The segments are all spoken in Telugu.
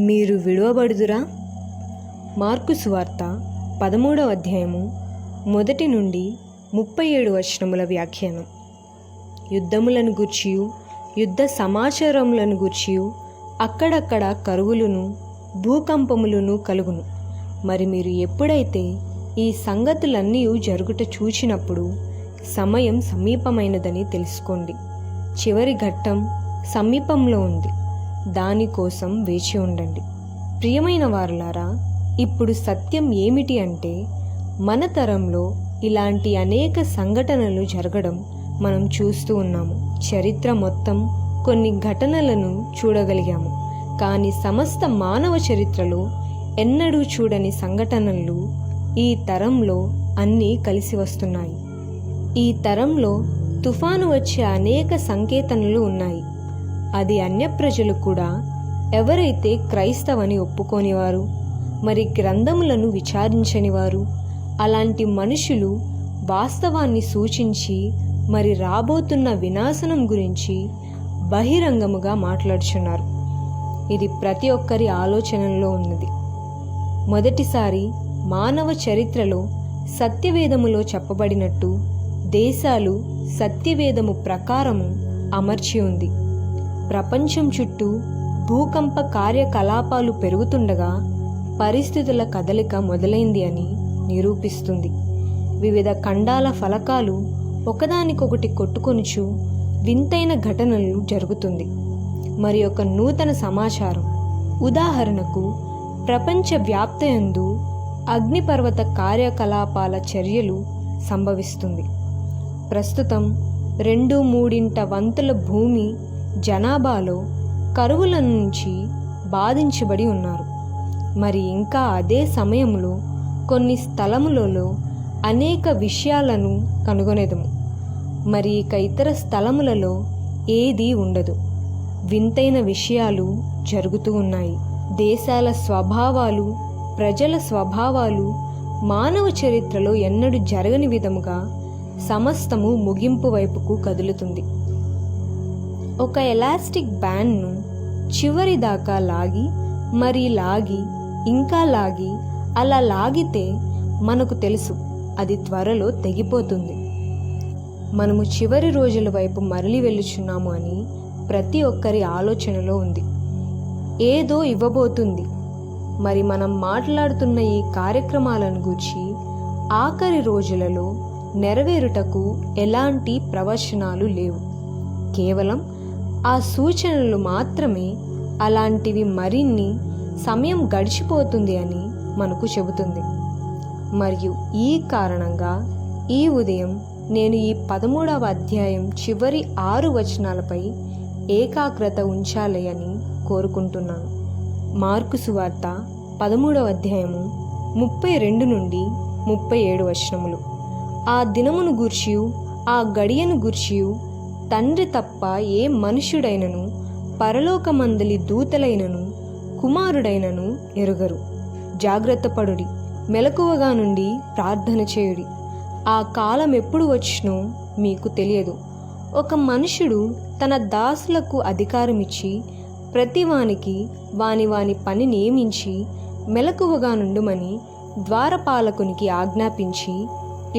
మీరు విడువబడుదురా మార్కు సువార్త పదమూడవ అధ్యాయము మొదటి నుండి ముప్పై ఏడు వచనముల వ్యాఖ్యానం. యుద్ధములను గూర్చియు యుద్ధ సమాచారములను గూర్చియు అక్కడక్కడ కరువులను భూకంపములను కలుగును. మరి మీరు ఎప్పుడైతే ఈ సంగతులన్నీ జరుగుట చూచినప్పుడు సమయం సమీపమైనదని తెలుసుకోండి. చివరి ఘట్టం సమీపంలో ఉంది. దానికోసం వేచి ఉండండి. ప్రియమైన వారులారా ఇప్పుడు సత్యం ఏమిటి అంటే మన తరంలో ఇలాంటి అనేక సంఘటనలు జరగడం మనం చూస్తూ ఉన్నాము. చరిత్ర మొత్తం కొన్ని ఘటనలను చూడగలిగాము. కానీ సమస్త మానవ చరిత్రలో ఎన్నడూ చూడని సంఘటనలు ఈ తరంలో అన్నీ కలిసి వస్తున్నాయి. ఈ తరంలో తుఫాను వచ్చే అనేక సంకేతనలు ఉన్నాయి. అది అన్య ప్రజలు కూడా ఎవరైతే క్రైస్తవని ఒప్పుకోనివారు మరి గ్రంథములను విచారించని వారు అలాంటి మనుషులు వాస్తవాన్ని సూచించి మరి రాబోతున్న వినాశనం గురించి బహిరంగముగా మాట్లాడుచున్నారు. ఇది ప్రతి ఒక్కరి ఆలోచనలో ఉన్నది. మొదటిసారి మానవ చరిత్రలో సత్యవేదములో చెప్పబడినట్టు దేశాలు సత్యవేదము ప్రకారము అమర్చి ఉంది. ప్రపంచం చుట్టూ భూకంప కార్యకలాపాలు పెరుగుతుండగా పరిస్థితుల కదలిక మొదలైంది అని నిరూపిస్తుంది. వివిధ ఖండాల ఫలకాలు ఒకదానికొకటి కొట్టుకొనుచు వింతైన ఘటనలు జరుగుతుంది. మరి ఒక నూతన సమాచారం. ఉదాహరణకు ప్రపంచ వ్యాప్తయందు అగ్నిపర్వత కార్యకలాపాల చర్యలు సంభవిస్తుంది. ప్రస్తుతం రెండు మూడింట వంతుల భూమి జనాభాలో కరువుల నుంచి బాధించబడి ఉన్నారు. మరి ఇంకా అదే సమయంలో కొన్ని స్థలములలో అనేక విషయాలను కనుగొనేదము. మరి ఇక ఇతర స్థలములలో ఏదీ ఉండదు. వింతైన విషయాలు జరుగుతూ ఉన్నాయి. దేశాల స్వభావాలు ప్రజల స్వభావాలు మానవ చరిత్రలో ఎన్నడూ జరగని విధముగా సమస్తము ముగింపు వైపుకు కదులుతుంది. ఒక ఎలాస్టిక్ బ్యాండ్ను చివరి దాకా లాగి మరి లాగి ఇంకా లాగి అలా లాగితే మనకు తెలుసు అది త్వరలో తెగిపోతుంది. మనము చివరి రోజుల వైపు మరలి వెళ్ళుచున్నాము అని ప్రతి ఒక్కరి ఆలోచనలో ఉంది. ఏదో ఇవ్వబోతుంది. మరి మనం మాట్లాడుతున్న ఈ కార్యక్రమాలను గూర్చి ఆఖరి రోజులలో నెరవేరుటకు ఎలాంటి ప్రవచనాలు లేవు. కేవలం ఆ సూచనలు మాత్రమే అలాంటివి మరిన్ని సమయం గడిచిపోతుంది అని మనకు చెబుతుంది. మరియు ఈ కారణంగా ఈ ఉదయం నేను ఈ పదమూడవ అధ్యాయం చివరి ఆరు వచనాలపై ఏకాగ్రత ఉంచాలి అని కోరుకుంటున్నాను. మార్కు సువార్త పదమూడవ అధ్యాయము ముప్పై రెండు నుండి ముప్పై ఏడు వచనములు. ఆ దినమును గూర్చియు ఆ గడియను గుర్చియు తండ్రి తప్ప ఏ మనుష్యుడైనను పరలోకమందలి దూతలైనను కుమారుడైనను ఎరుగరు. జాగ్రత్తపడుడి మెలకువగా నుండి ప్రార్థన చేయుడి. ఆ కాలం ఎప్పుడు వచ్చినో మీకు తెలియదు. ఒక మనుషుడు తన దాసులకు అధికారమిచ్చి ప్రతివానికి వాని వాని పని నియమించి మెలకువగా నుండుమని ద్వారపాలకునికి ఆజ్ఞాపించి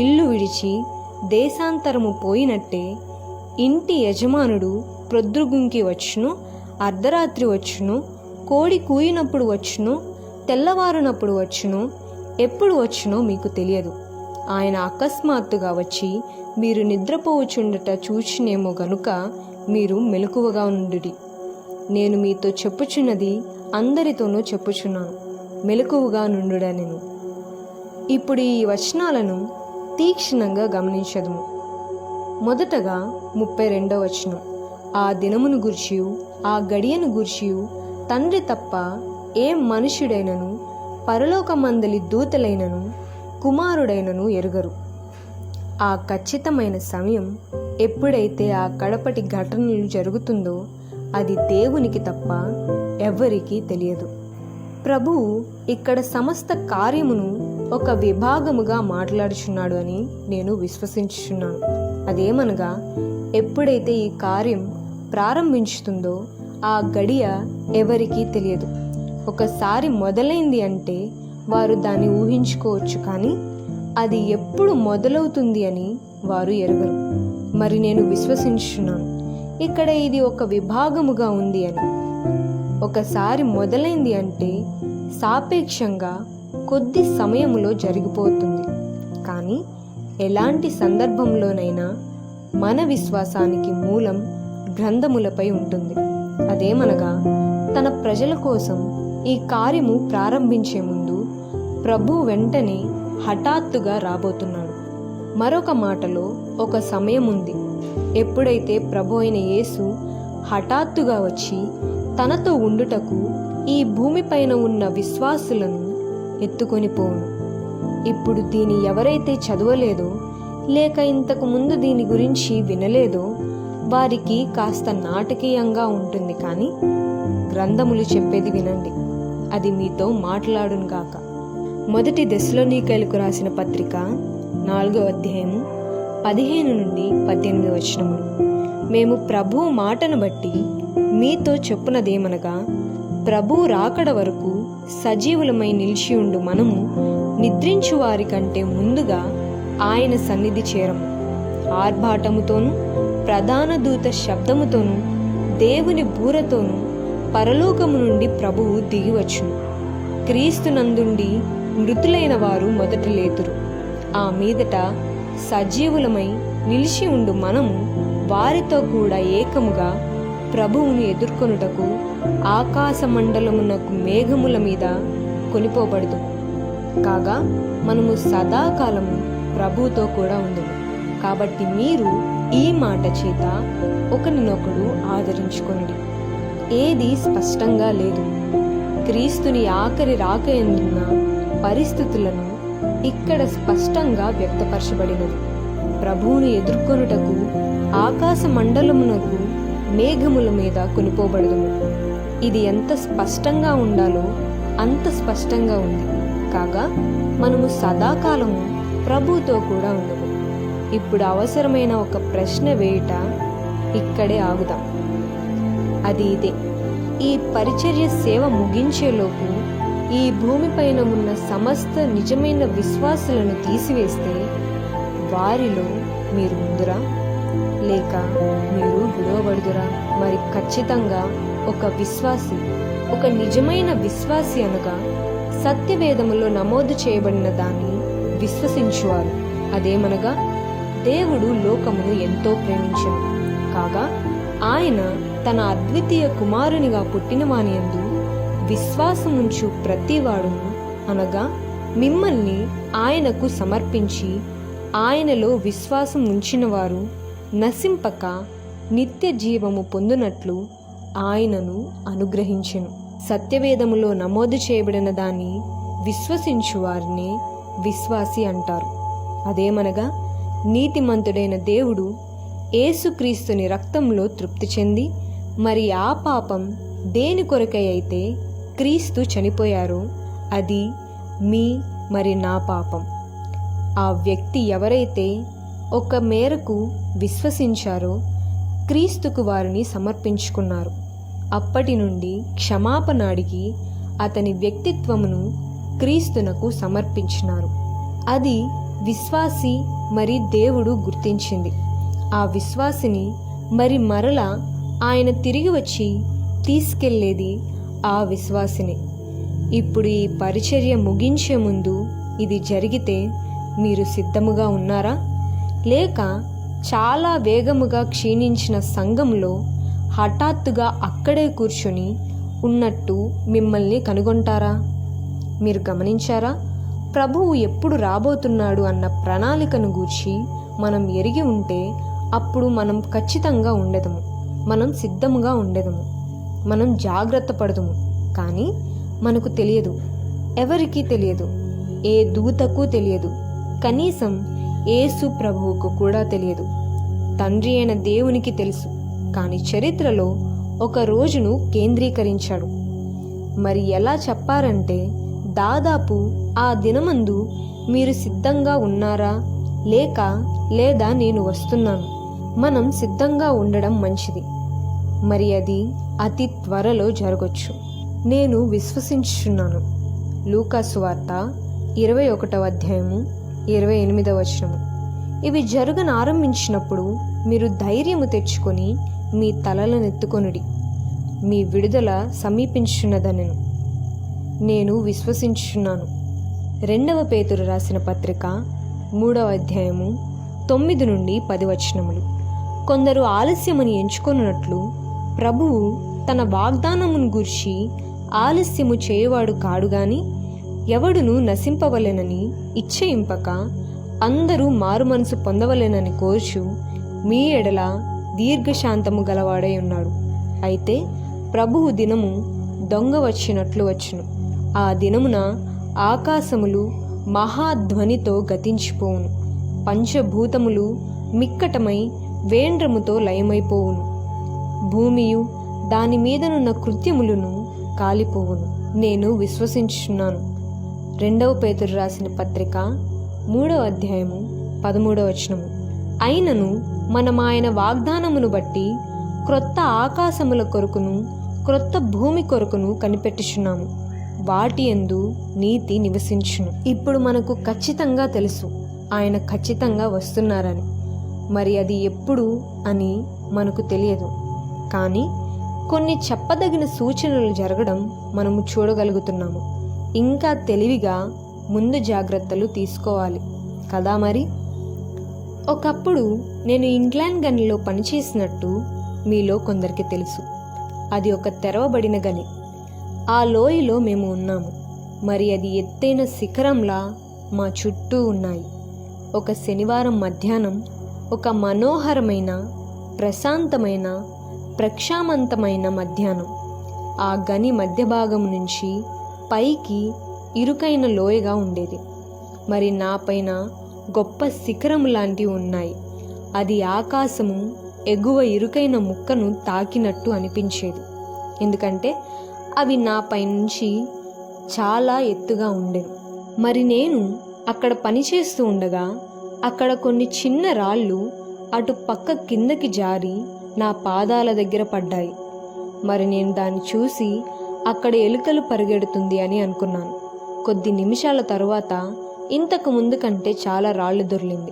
ఇల్లు విడిచి దేశాంతరము పోయినట్టే ఇంటి యజమానుడు ప్రొద్దుగుంకి వచ్చును అర్ధరాత్రి వచ్చును కోడి కూయినప్పుడు వచ్చును తెల్లవారునప్పుడు వచ్చును ఎప్పుడు వచ్చునో మీకు తెలియదు. ఆయన అకస్మాత్తుగా వచ్చి మీరు నిద్రపోవచ్చుండట చూచినేమో గనుక మీరు మెలకువగా ఉండుడి. నేను మీతో చెప్పుచున్నది అందరితోనూ చెప్పుచున్నాను మెలకువగా నుండుడా నేను ఇప్పుడు ఈ వచనాలను తీక్షణంగా గమనించదుము. మొదటగా ముప్పై రెండవ వచనం. ఆ దినమును గుర్చియు ఆ గడియను గుర్చియు తండ్రి తప్ప ఏ మనుష్యుడైనను పరలోకమందలి దూతలైనను కుమారుడైనను ఎరుగరు. ఆ ఖచ్చితమైన సమయం ఎప్పుడైతే ఆ కడపటి ఘటనలు జరుగుతుందో అది దేవునికి తప్ప ఎవ్వరికీ తెలియదు. ప్రభువు ఇక్కడ సమస్త కార్యమును ఒక విభాగముగా మాట్లాడుచున్నాడు అని నేను విశ్వసించుచున్నాను. అదేమనగా ఎప్పుడైతే ఈ కార్యం ప్రారంభించుతుందో ఆ గడియ ఎవరికీ తెలియదు. ఒకసారి మొదలైంది అంటే వారు దాన్ని ఊహించుకోవచ్చు కానీ అది ఎప్పుడు మొదలవుతుంది అని వారు ఎరగరు. మరి నేను విశ్వసించున్నాను ఇక్కడ ఇది ఒక విభాగముగా ఉంది అని. ఒకసారి మొదలైంది అంటే సాపేక్షంగా కొద్ది సమయములో జరిగిపోతుంది. కానీ ఎలాంటి సందర్భంలోనైనా మన విశ్వాసానికి మూలం గ్రంథములపై ఉంటుంది. అదేమనగా తన ప్రజల కోసం ఈ కార్యము ప్రారంభించే ముందు ప్రభు వెంటనే హఠాత్తుగా రాబోతున్నాడు. మరొక మాటలో ఒక సమయం ఉంది ఎప్పుడైతే ప్రభు అయిన యేసు హఠాత్తుగా వచ్చి తనతో ఉండుటకు ఈ భూమిపైన ఉన్న విశ్వాసులను ఎత్తుకొని పోను ఇప్పుడు దీని ఎవరైతే చదవలేదో లేక ఇంతకు ముందు దీని గురించి వినలేదో వారికి కాస్త నాటకీయంగా ఉంటుంది కానీ గ్రంథములు చెప్పేది వినండి. అది మీతో మాట్లాడునుగాక గాక. మొదటి దశలోనీకైలకు రాసిన పత్రిక నాలుగో అధ్యాయము పదిహేను నుండి పద్దెనిమిది వచనములు. మేము ప్రభు మాటను బట్టి మీతో చెప్పునదేమనగా ప్రభు రాకడ వరకు సజీవులమై నిలిచి ఉండు మనము నిద్రించు వారి కంటే ముందుగా ఆయన సన్నిధి చేరము ఆర్భాటముతోనూ ప్రధాన దూత శబ్దముతోనూ దేవుని బూరతోనూ పరలోకము నుండి ప్రభువు దిగివచ్చును. క్రీస్తునందుండి మృతులైన వారు మొదట లేతురు. ఆ మీదట సజీవులమై నిలిచి ఉండు మనము వారితో కూడా ఏకముగా ప్రభువును ఎదుర్కొనుటకు ఆకాశ మండలమునకు మేఘముల మీద కొనిపోబడదు. కాగా మనము సదాకాలము ప్రభుతో కూడా ఉందము కాబట్టి మీరు ఈ మాట చేత ఒకరినొకడు ఆదరించుకోండి ఏది స్పష్టంగా లేదు. క్రీస్తుని ఆఖరి రాక ఎందున్న పరిస్థితులను ఇక్కడ స్పష్టంగా వ్యక్తపరచబడినది. ప్రభువును ఎదుర్కొనుటకు ఆకాశ మండలమునకు మేఘముల మీద కొనిపోబడదుము. ఇది ఎంత స్పష్టంగా ఉండాలో అంత స్పష్టంగా ఉంది. కాగా మనము సదాకాలము ప్రభుతో కూడా ఉండము. ఇప్పుడు అవసరమైన ఒక ప్రశ్న వేయుట ఇక్కడే ఆగుదాం. అది ఇదే. ఈ పరిచర్య సేవ ముగించేలోపు ఈ భూమిపైన ఉన్న సమస్త నిజమైన విశ్వాసులను తీసివేస్తే వారిలో మీరు ముందురా లేక మీరు గురవబడుదురా మరి ఖచ్చితంగా ఒక విశ్వాసి ఒక నిజమైన విశ్వాసి అనగా సత్యవేదములో నమోదు చేయబడిన దాన్ని విశ్వసించువారు. అదేమనగా దేవుడు లోకమును ఎంతో ప్రేమించను. కాగా ఆయన తన అద్వితీయ కుమారునిగా పుట్టిన వానియందు విశ్వాసముంచు ప్రతివాడును అనగా మిమ్మల్ని ఆయనకు సమర్పించి ఆయనలో విశ్వాసం ఉంచిన వారు నశింపక నిత్య జీవము పొందునట్లు ఆయనను అనుగ్రహించెను. సత్యవేదములో నమోదు చేయబడిన దాన్ని విశ్వసించు వారిని విశ్వాసి అంటారు. అదేమనగా నీతిమంతుడైన దేవుడు ఏసుక్రీస్తుని రక్తంలో తృప్తి చెంది మరి ఆ పాపం దేని కొరకై అయితే క్రీస్తు చనిపోయారో అది మీ మరి నా పాపం. ఆ వ్యక్తి ఎవరైతే ఒక మేరకు విశ్వసించారో క్రీస్తుకు వారిని సమర్పించుకున్నారు. అప్పటి నుండి క్షమాపణ అడిగి అతని వ్యక్తిత్వమును క్రీస్తునకు సమర్పించినారు. అది విశ్వాసి మరి దేవుడు గుర్తించింది. ఆ విశ్వాసిని మరి మరల ఆయన తిరిగి వచ్చి తీసుకెళ్ళేది ఆ విశ్వాసిని. ఇప్పుడు ఈ పరిచర్య ముగించే ముందు ఇది జరిగితే మీరు సిద్ధముగా ఉన్నారా? లేక చాలా వేగముగా క్షీణించిన సంఘంలో హఠాత్తుగా అక్కడే కూర్చొని ఉన్నట్టు మిమ్మల్ని కనుగొంటారా? మీరు గమనించారా? ప్రభువు ఎప్పుడు రాబోతున్నాడు అన్న ప్రణాళికను గూర్చి మనం ఎరిగి ఉంటే అప్పుడు మనం ఖచ్చితంగా ఉండదము. మనం సిద్ధముగా ఉండదము. మనం జాగ్రత్త పడదుము. కానీ మనకు తెలియదు. ఎవరికీ తెలియదు. ఏ దూతకు తెలియదు. కనీసం ఏసు ప్రభువుకు కూడా తెలియదు. తండ్రి అయిన దేవునికి తెలుసు. కానీ చరిత్రలో ఒక రోజును కేంద్రీకరించాడు. మరి ఎలా చెప్పారంటే దాదాపు ఆ దినమందు మీరు సిద్ధంగా ఉన్నారా? లేక లేదా నేను వస్తున్నాను. మనం సిద్ధంగా ఉండడం మంచిది. మరి అది అతి త్వరలో జరగచ్చు. నేను విశ్వసించున్నాను లూకాసు వార్త ఇరవై ఒకటవ అధ్యాయము ఇరవై ఎనిమిదవ వచనము. ఇవి జరగను ఆరంభించినప్పుడు మీరు ధైర్యము తెచ్చుకొని మీ తలలు నెత్తుకొనుడి. మీ విడుదల సమీపించున్నదనను నేను విశ్వసించున్నాను రెండవ పేతురు రాసిన పత్రిక మూడవ అధ్యాయము తొమ్మిది నుండి పది వచనములు. కొందరు ఆలస్యమని ఎంచుకొనున్నట్లు ప్రభువు తన వాగ్దానమును గూర్చి ఆలస్యము చేయవాడు కాడు గాని ఎవడును నశింపవలెనని ఇచ్చయింపక అందరూ మారుమనసు పొందవలెనని కోర్చు మీ ఎడల దీర్ఘశాంతము గలవాడై ఉన్నాడు. అయితే ప్రభువు దినము దొంగ వచ్చినట్లు వచ్చును. ఆ దినమున ఆకాశములు మహాధ్వనితో గతించిపోవును. పంచభూతములు మిక్కటమై వేండ్రముతో లయమైపోవును. భూమియు దాని మీదనున్న కృత్యములను కాలిపోవును. నేను విశ్వసించున్నాను రెండవ పేతురు రాసిన పత్రిక మూడవ అధ్యాయము పదమూడవ వచనము. అయినను మనం ఆయన వాగ్దానమును బట్టి క్రొత్త ఆకాశముల కొరకును క్రొత్త భూమి కొరకును కనిపెట్టుచున్నాము. వాటి ఎందు నీతి నివసించును. ఇప్పుడు మనకు ఖచ్చితంగా తెలుసు. ఆయన ఖచ్చితంగా వస్తున్నారని. మరి అది ఎప్పుడు అని మనకు తెలియదు. కానీ కొన్ని చెప్పదగిన సూచనలు జరగడం మనము చూడగలుగుతున్నాము. ఇంకా తెలివిగా ముందు జాగ్రత్తలు తీసుకోవాలి. కదా మరి? ఒకప్పుడు నేను ఇంగ్లాండ్ గనిలో పనిచేసినట్టు మీలో కొందరికి తెలుసు. అది ఒక తెరవబడిన గని. ఆ లోయలో మేము ఉన్నాము. మరి అది ఎత్తైన శిఖరంలా మా చుట్టూ ఉన్నాయి. ఒక శనివారం మధ్యాహ్నం ఒక మనోహరమైన ప్రశాంతమైన ప్రక్షామంతమైన మధ్యాహ్నం. ఆ గని మధ్య భాగం నుంచి పైకి ఇరుకైన లోయగా ఉండేది. మరి నా పైన గొప్ప శిఖరం లాంటివి ఉన్నాయి. అది ఆకాశము ఎగువ ఇరుకైన ముక్కను తాకినట్టు అనిపించేది. ఎందుకంటే అవి నాపై నుంచి చాలా ఎత్తుగా ఉండేవి మరి నేను అక్కడ పనిచేస్తూ ఉండగా అక్కడ కొన్ని చిన్న రాళ్ళు అటు పక్క కిందకి జారి నా పాదాల దగ్గర పడ్డాయి. మరి నేను దాన్ని చూసి అక్కడ ఎలుకలు పరిగెడుతుంది అని అనుకున్నాను. కొద్ది నిమిషాల తరువాత ఇంతకు ముందు కంటే చాలా రాళ్ళు దొర్లింది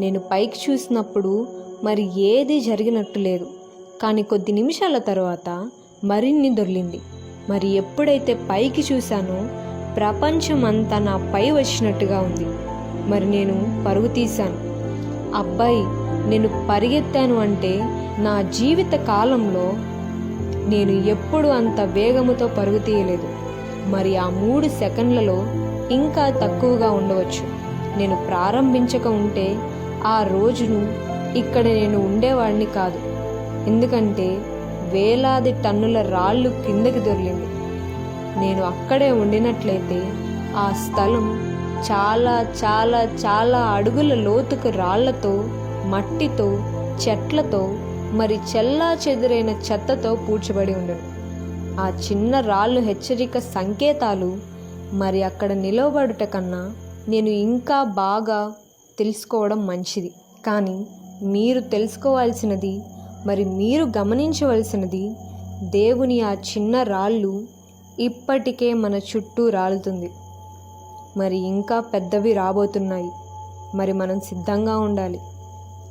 నేను పైకి చూసినప్పుడు మరి ఏది జరిగినట్టు లేదు. కానీ కొద్ది నిమిషాల తర్వాత మరిన్ని దొర్లింది మరి ఎప్పుడైతే పైకి చూశానో ప్రపంచం అంతా నా పై వచ్చినట్టుగా ఉంది. మరి నేను పరుగు తీశాను. అబ్బాయి నేను పరిగెత్తాను అంటే నా జీవిత కాలంలో నేను ఎప్పుడు అంత వేగముతో పరుగు తీయలేదు. మరి ఆ మూడు సెకండ్లలో ఇంకా తక్కువగా ఉండవచ్చు. నేను ప్రారంభించక ఉంటే ఆ రోజును ఇక్కడ నేను ఉండేవాడిని కాదు. ఎందుకంటే వేలాది టన్నుల రాళ్ళు కిందకి దొరికింది. నేను అక్కడే ఉండినట్లయితే ఆ స్థలం చాలా చాలా చాలా అడుగుల లోతుకు రాళ్ళతో మట్టితో చెట్లతో మరి చెల్లా చెదురైన చెత్తతో పూడ్చబడి ఉండను ఆ చిన్న రాళ్ళు హెచ్చరిక సంకేతాలు మరి అక్కడ నిలవబడుట కన్నా నేను ఇంకా బాగా తెలుసుకోవడం మంచిది. కానీ మీరు తెలుసుకోవాల్సినది మరి మీరు గమనించవలసినది దేవుని ఆ చిన్న రాళ్ళు ఇప్పటికే మన చుట్టూ రాలుతుంది. మరి ఇంకా పెద్దవి రాబోతున్నాయి. మరి మనం సిద్ధంగా ఉండాలి.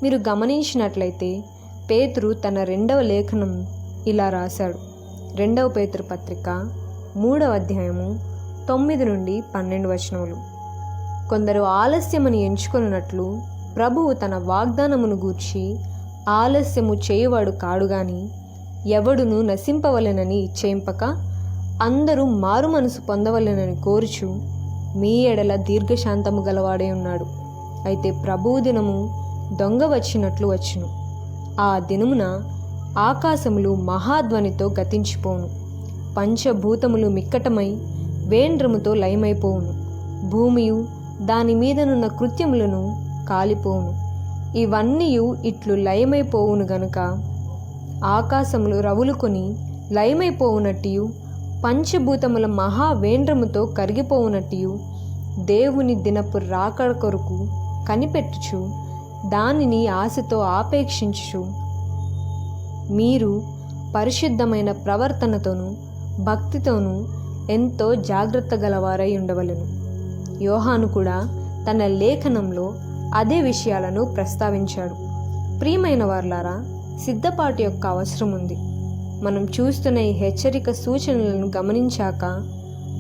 మీరు గమనించినట్లయితే పేతురు తన రెండవ లేఖనం ఇలా రాశాడు. రెండవ పేతురు పత్రిక మూడవ అధ్యాయము తొమ్మిది నుండి పన్నెండు వచనములు. కొందరు ఆలస్యమని ఎంచుకొనున్నట్లు ప్రభువు తన వాగ్దానమును గూర్చి ఆలస్యము చేయువాడు కాడు గాని ఎవడును నశింపవలెనని ఇచ్చేయింపక అందరూ మారు మనసు పొందవలెనని కోరుచు మీ ఎడల దీర్ఘశాంతము గలవాడే ఉన్నాడు. అయితే ప్రభువు దినము దొంగ వచ్చినట్లు వచ్చును. ఆ దినమున ఆకాశములు మహాధ్వనితో గతించిపోను. పంచభూతములు మిక్కటమై వేండ్రముతో లయమైపోవును. భూమియు దాని మీదనున్న కృత్యములను కాలిపోవును. ఇవన్నీయు ఇట్లు లయమైపోవును గనుక ఆకాశములు రవులుకొని లయమైపోవునట్టియు పంచభూతముల మహావేంద్రముతో కరిగిపోవునట్టియు దేవుని దినపు రాకడ కొరకు కనిపెట్టుచు దానిని ఆశతో ఆపేక్షించుచు. మీరు పరిశుద్ధమైన ప్రవర్తనతోనూ భక్తితోనూ ఎంతో జాగ్రత్త గలవారై ఉండవలెను. యోహాను కూడా తన లేఖనంలో అదే విషయాలను ప్రస్తావించాడు. ప్రియమైన వార్లారా సిద్ధపాటు యొక్క అవసరం ఉంది మనం చూస్తున్న ఈ హెచ్చరిక సూచనలను గమనించాక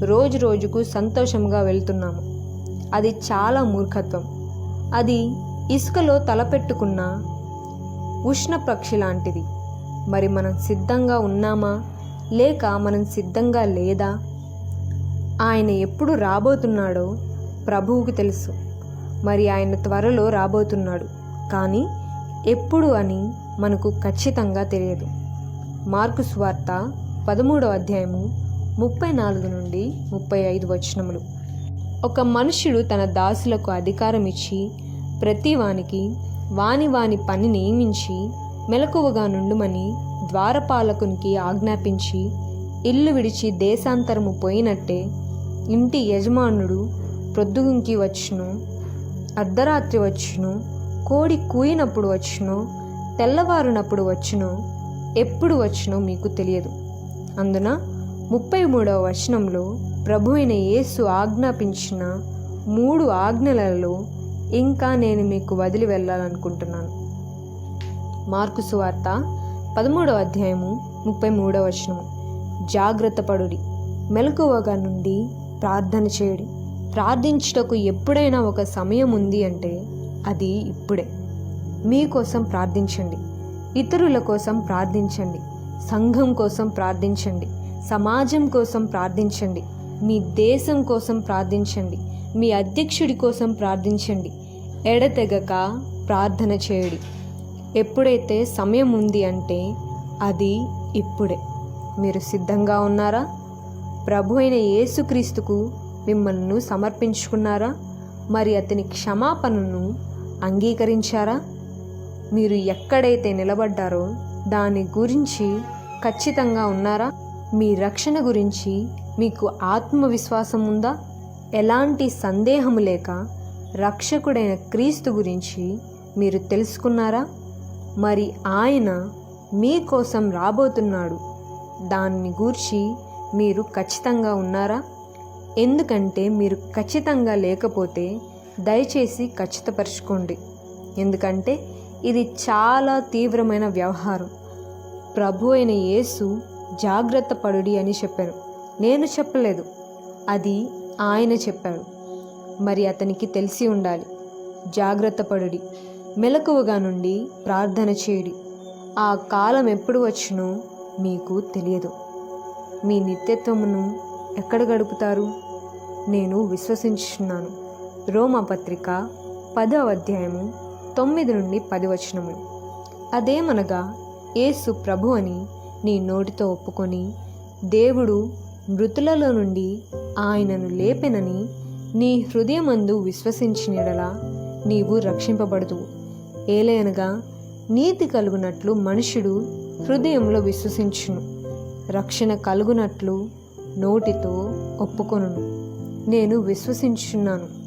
రోజు రోజుకు సంతోషంగా వెళ్తున్నాము. అది చాలా మూర్ఖత్వం. అది ఇసుకలో తలపెట్టుకున్న ఉష్ణ పక్షి లాంటిది. మరి మనం సిద్ధంగా ఉన్నామా? లేక మనం సిద్ధంగా లేదా? ఆయన ఎప్పుడు రాబోతున్నాడో ప్రభువుకు తెలుసు. మరి ఆయన త్వరలో రాబోతున్నాడు. కానీ ఎప్పుడు అని మనకు ఖచ్చితంగా తెలియదు. మార్కు స్వార్త పదమూడవ అధ్యాయము ముప్పై నాలుగు నుండి ముప్పై ఐదు వచనములు. ఒక మనుష్యుడు తన దాసులకు అధికారం ఇచ్చి ప్రతి వానికి వాని వాని పని నియమించి మెలకువగా నుండుమని ద్వారపాలకునికి ఆజ్ఞాపించి ఇల్లు విడిచి దేశాంతరము పోయినట్టే ఇంటి యజమానుడు ప్రొద్దుగుంకి వచ్చును అర్ధరాత్రి వచ్చును కోడి కూయినప్పుడు వచ్చును తెల్లవారునప్పుడు వచ్చును ఎప్పుడు వచ్చునో మీకు తెలియదు. అందున ముప్పై మూడవ వచనంలో ప్రభు అయిన యేసు ఆజ్ఞాపించిన మూడు ఆజ్ఞలలో ఇంకా నేను మీకు వదిలి వెళ్ళాలనుకుంటున్నాను. మార్కు సువార్త పదమూడవ అధ్యాయము ముప్పై మూడవ వచనము. జాగ్రత్తపడుడి మెలకువగా నుండి ప్రార్థన చేయడి. ప్రార్థించుటకు ఎప్పుడైనా ఒక సమయం ఉంది అంటే అది ఇప్పుడే. మీకోసం ప్రార్థించండి. ఇతరుల కోసం ప్రార్థించండి. సంఘం కోసం ప్రార్థించండి. సమాజం కోసం ప్రార్థించండి. మీ దేశం కోసం ప్రార్థించండి. మీ అధ్యక్షుడి కోసం ప్రార్థించండి. ఎడతెగక ప్రార్థన చేయడి. ఎప్పుడైతే సమయం ఉంది అంటే అది ఇప్పుడే. మీరు సిద్ధంగా ఉన్నారా? ప్రభు అయిన యేసుక్రీస్తుకు మిమ్మల్ని సమర్పించుకున్నారా? మరి అతని క్షమాపణను అంగీకరించారా? మీరు ఎక్కడైతే నిలబడ్డారో దాని గురించి ఖచ్చితంగా ఉన్నారా? మీ రక్షణ గురించి మీకు ఆత్మవిశ్వాసం ఉందా? ఎలాంటి సందేహము లేక రక్షకుడైన క్రీస్తు గురించి మీరు తెలుసుకున్నారా? మరి ఆయన మీకోసం రాబోతున్నాడు. దాన్ని గూర్చి మీరు ఖచ్చితంగా ఉన్నారా? ఎందుకంటే మీరు ఖచ్చితంగా లేకపోతే దయచేసి ఖచ్చితపరచుకోండి. ఎందుకంటే ఇది చాలా తీవ్రమైన వ్యవహారం. ప్రభు అయిన యేసు జాగ్రత్త పడుడి అని చెప్పారు. నేను చెప్పలేదు. అది ఆయన చెప్పాడు. మరి అతనికి తెలిసి ఉండాలి. జాగ్రత్త పడుడి. మెలకువగా నుండి ప్రార్థన చేయుడి. ఆ కాలం ఎప్పుడు వచ్చునో? మీకు తెలియదు. మీ నిత్యత్వమును ఎక్కడ గడుపుతారు? నేను విశ్వసించున్నాను రోమపత్రిక పదవ అధ్యాయము తొమ్మిది నుండి పది వచనములు. అదేమనగా యేసు ప్రభు అని నీ నోటితో ఒప్పుకొని దేవుడు మృతులలో నుండి ఆయనను లేపెనని నీ హృదయమందు విశ్వసించినడలా నీవు రక్షింపబడదు ఏలయనగా నీతి కలుగునట్లు మనుషుడు హృదయంలో విశ్వసించును. రక్షణ కలుగునట్లు నోటితో ఒప్పుకొనును. నేను విశ్వసించున్నాను